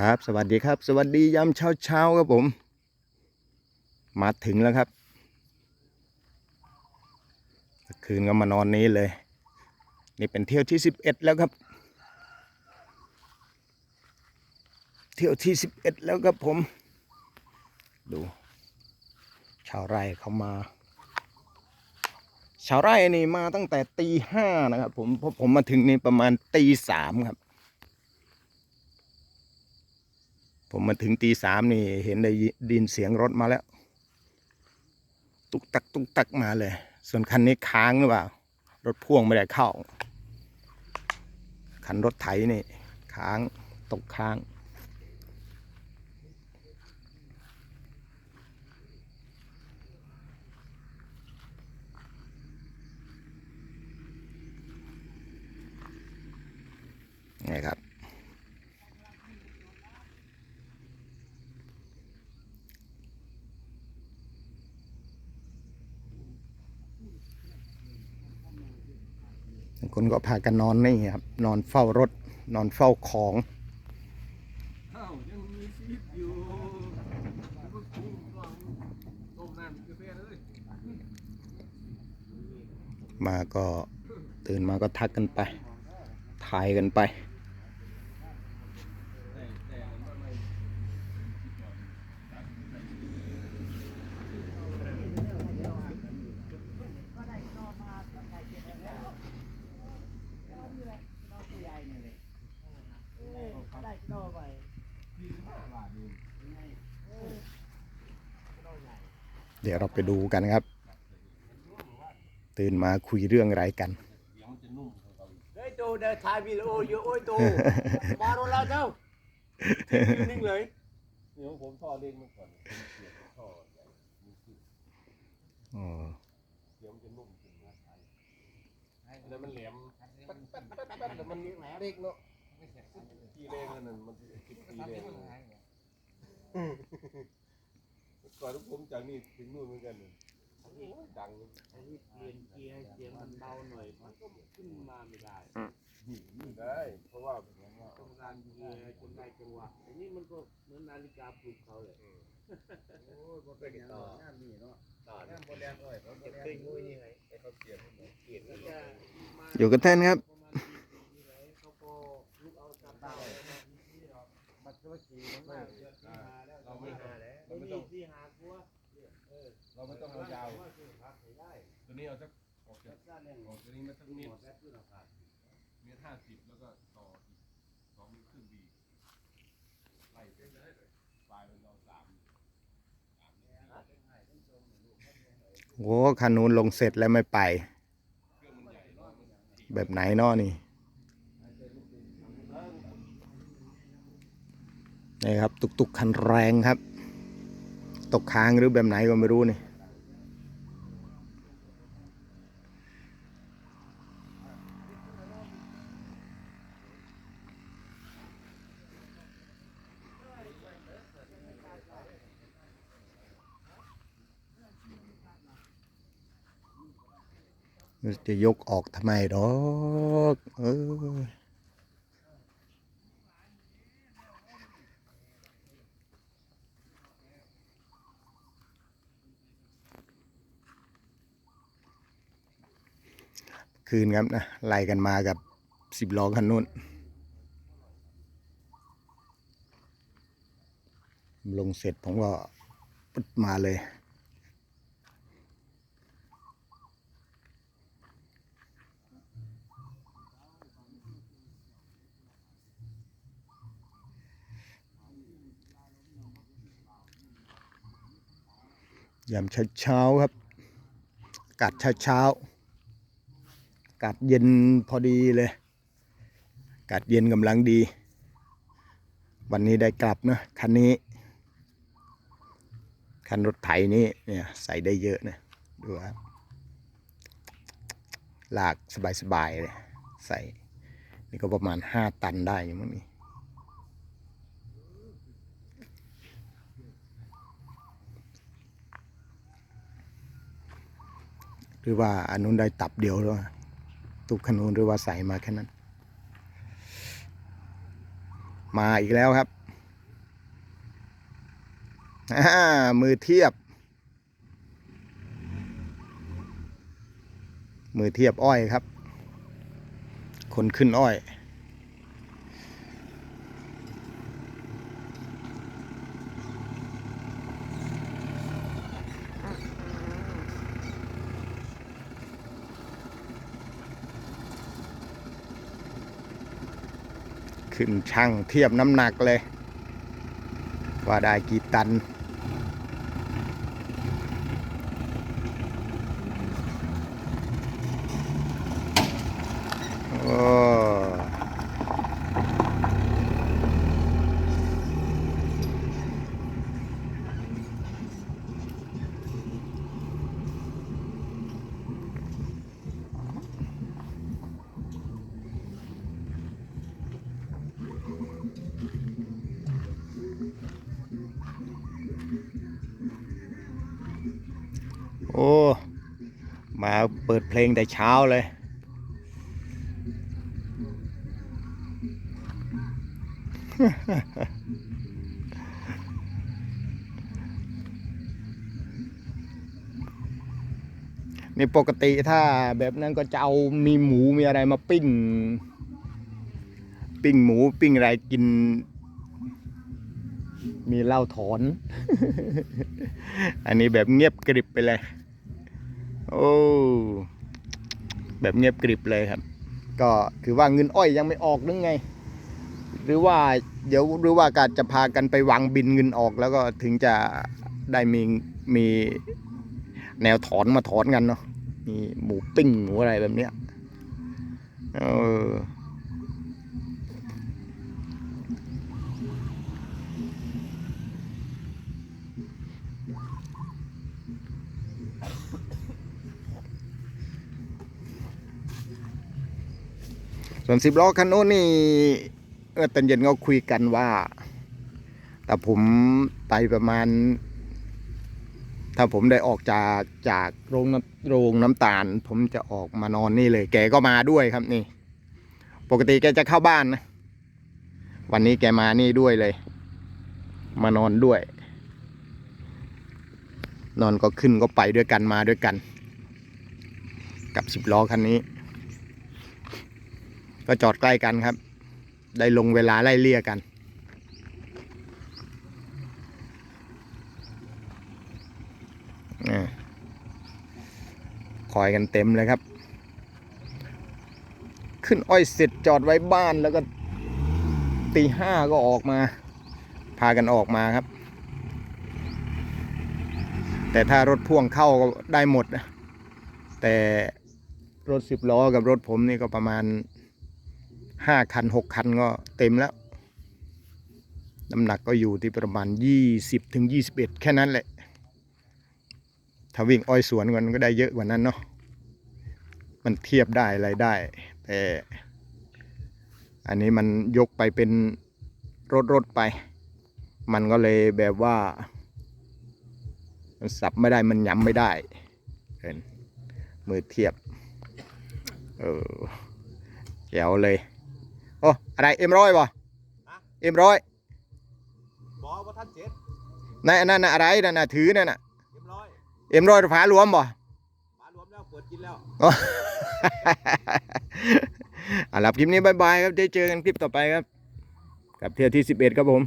ครับ สวัสดีครับ สวัสดียามเช้าเช้าครับผม มาถึงแล้วครับ คืนก็มานอนนี้เลย นี่เป็นเที่ยวที่สิบเอ็ดแล้วครับ เที่ยวที่สิบเอ็ดแล้วครับผม ดู ชาวไร่เขามา ชาวไร่นี่มาตั้งแต่ตีห้านะครับผมเพราะผมมาถึงนี่ประมาณตีสามครับ ผมมาถึงตีสามนี่เห็นได้ดินเสียงรถมาแล้ว ตุกตักตุกตักมาเลย ส่วนคันนี้ค้างหรือเปล่า รถพ่วงไม่ได้เข้า คันรถไถนี่ ค้างตกค้างนี่ครับ คนก็พากันนอนนี่ครับ นอนเฝ้ารถ นอนเฝ้าของมาก็ตื่นมาก็ทักกันไป ถ่ายกันไป เดี๋ยวเราไปดูกันครับ ตื่นมาคุยเรื่องอะไรกันเฮ้ยตูเดินถ่ายวิดีโออยู่โอ้ยตูมาโรลาเจ้านิ่งเลยเดี๋ยวผมท่อเด้งมันก่อนเสียงท่อใหญ่มีขึ้นอ๋อเสียงมันจะนุ่มขึ้นมาแล้วมันแหลมแป๊ดแป๊ดแป๊ดแป๊ดแล้วมันเด็กเนาะกี่เลงนั่นนะมันสิบปีเลง ก่อนทุกผมจากนี่ถึงนู่นเหมือนกันเลยโอ้ยดังอันนี้เปลี่ยนเกียร์ให้เสียงมันเบาหน่อยมันก็ขึ้นมาไม่ได้ได้ เพราะว่าต้องการเกียร์จนได้จังหวะอันนี้มันก็เหมือนนาฬิกาปลุกเขาเลยโอ้ยมันเป็นต่อน้ำนี่เนาะต่อน้ำบนแรงเลยเขาเก็บเคยงุ้ยนี่ไงไอ้เขาเปลี่ยนเปลี่ยนแล้วนี่จะมา อยู่กับท่านครับ ประมาณกี่ปีนี่แหละเขาก็ลุกเอากระเป๋า สมัครีมากเราไม่หาแล้วไม่นี่ต้องที่หากัวเราไม่ต้องเอายาวตัวนี้เอาสักออกจากออกตัวนี้มาสักเมตรเมตรห้าสิบแล้วก็ต่ออีกสองเมตรครึ่งดีไล่ไปลยปลายเป็นเราสามโอ้คันนู้นลงเสร็จแล้วไม่ไป แบบไหนนาะนี่ นี่ครับ ตุกตุกคันแรงครับ ตกค้างหรือแบบไหนก็ไม่รู้นี่จะยกออกทำไมดอก เออ คืนครับนะไล่กันมากับสิบล้อคันนู้นลงเสร็จผมก็ปึ๊ดมาเลย ยามเช้าๆครับอากาศเช้าๆากาศเย็นพอดีเลย อากาศเย็นกำลังดี วันนี้ได้กลับนะคันนี้ คันรถไถนี้เนี่ยใส่ได้เยอะนะดูครับลากสบายๆเลย ใส่ นี่ก็ประมาณห้าตันได้อยู่มั้งนี่หรือว่าอันนู้นได้ตับเดียวหรือว่า ตุกขนูนหรือว่าใสมาแค่นั้น มาอีกแล้วครับมือเทียบ มือเทียบอ้อยครับ คนขึ้นอ้อย ขึ้นช่างเทียบน้ำหนักเลย ว่าได้กี่ตัน โอ้ เปิดเพลงแต่เช้าเลย นี่ปกติถ้าแบบนั้นก็จะเอามีหมูมีอะไรมาปิ้ง ปิ้งหมูปิ้งอะไรกิน มีเหล้าถอน อันนี้แบบเงียบกริบไปเลย โอ้แบบเงียบกริบเลยครับ ก็คือว่าเงินอ้อยยังไม่ออกหรือไง หรือว่าเดี๋ยวหรือว่าการจะพากันไปวางบินเงินออก แล้วก็ถึงจะได้มีมีแนวถอนมาถอนกันเนาะมีหมูปิ้งหมูอะไรแบบเนี้ยเออ ส่วนสิบล้อคันโน้นนี่เออตอนเย็นก็คุยกันว่า แต่ผมไปประมาณ ถ้าผมได้ออกจากจากโรงน้ำโรงน้ำตาล ผมจะออกมานอนนี่เลย แกก็มาด้วยครับนี่ ปกติแกจะเข้าบ้านนะ วันนี้แกมานี่ด้วยเลย มานอนด้วย นอนก็ขึ้นก็ไปด้วยกันมาด้วยกัน กับสิบล้อคันนี้ ก็จอดใกล้กันครับ ได้ลงเวลาไล่เลี่ยกัน คอยกันเต็มเลยครับ ขึ้นอ้อยเสร็จจอดไว้บ้านแล้วก็ตีห้าก็ออกมา พากันออกมาครับ แต่ถ้ารถพ่วงเข้าก็ได้หมดนะแต่รถสิบล้อกับรถผมนี่ก็ประมาณ ห้าคันหกคันก็เต็มแล้ว น้ำหนักก็อยู่ที่ประมาณยี่สิบถึงยี่สิบเอ็ดแค่นั้นแหละ ถ้าวิ่งอ้อยสวนกันก็ได้เยอะกว่านั้นเนาะ มันเทียบได้อะไรได้ แต่ อันนี้มันยกไปเป็นรถรถไป มันก็เลยแบบว่า มันสับไม่ได้มันย้ำไม่ได้เห็นมือเทียบ เออแจ๋วเลย อ้อะไรเอ็มร้อยป่ะเอ็มร้อยบอกว่าท่านเจ็ดนั่นนั่นน่ะอะไรนั่นน่ะถือนั่นน่ะเรียบร้อยเอ็มร้อยฝารวมป่ะมารวมแล้วเปิดกินแล้วอะรับคลิปนี้บายบายครับได้เจอกันคลิปต่อไปครับ กับเที่ยวที่11ครับผม